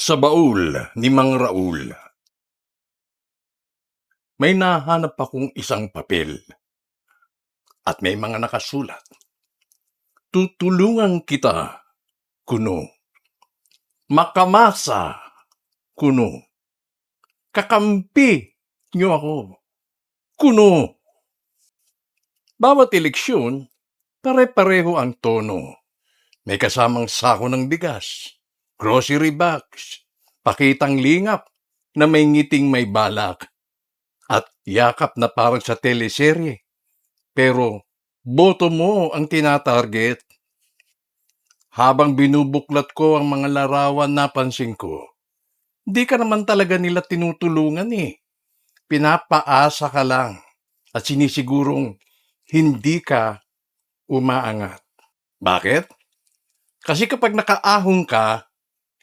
Sa baul ni Mang Raul. May nahanap akong isang papel at may mga nakasulat. Tutulungan kita, kuno. Makamasa, kuno. Kakampi niyo ako, kuno. Bawat eleksyon, pare-pareho ang tono. May kasamang sako ng bigas, grocery bags, pakitang lingap na may ngiting may balak, at yakap na parang sa teleserye. Pero boto mo ang tinatarget. Habang binubuklat ko ang mga larawan napansin ko, di ka naman talaga nila tinutulungan eh. Pinapaasa ka lang at sinisigurong hindi ka umaangat. Bakit? Kasi kapag nakaahong ka,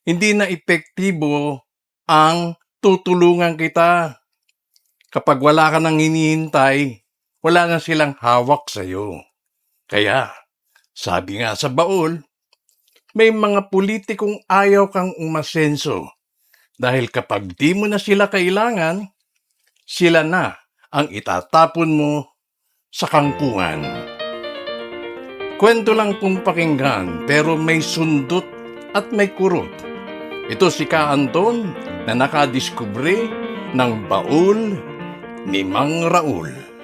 hindi na epektibo ang tutulungan kita. Kapag wala ka nang hinihintay, wala na silang hawak sa'yo. Kaya, sabi nga sa baol, may mga politikong ayaw kang umasenso dahil kapag di mo na sila kailangan, sila na ang itatapon mo sa kangkungan. Kwento lang pong pakinggan pero may sundot at may kurot. Ito si Ka Anton na nakadiskubre ng baul ni Mang Raul.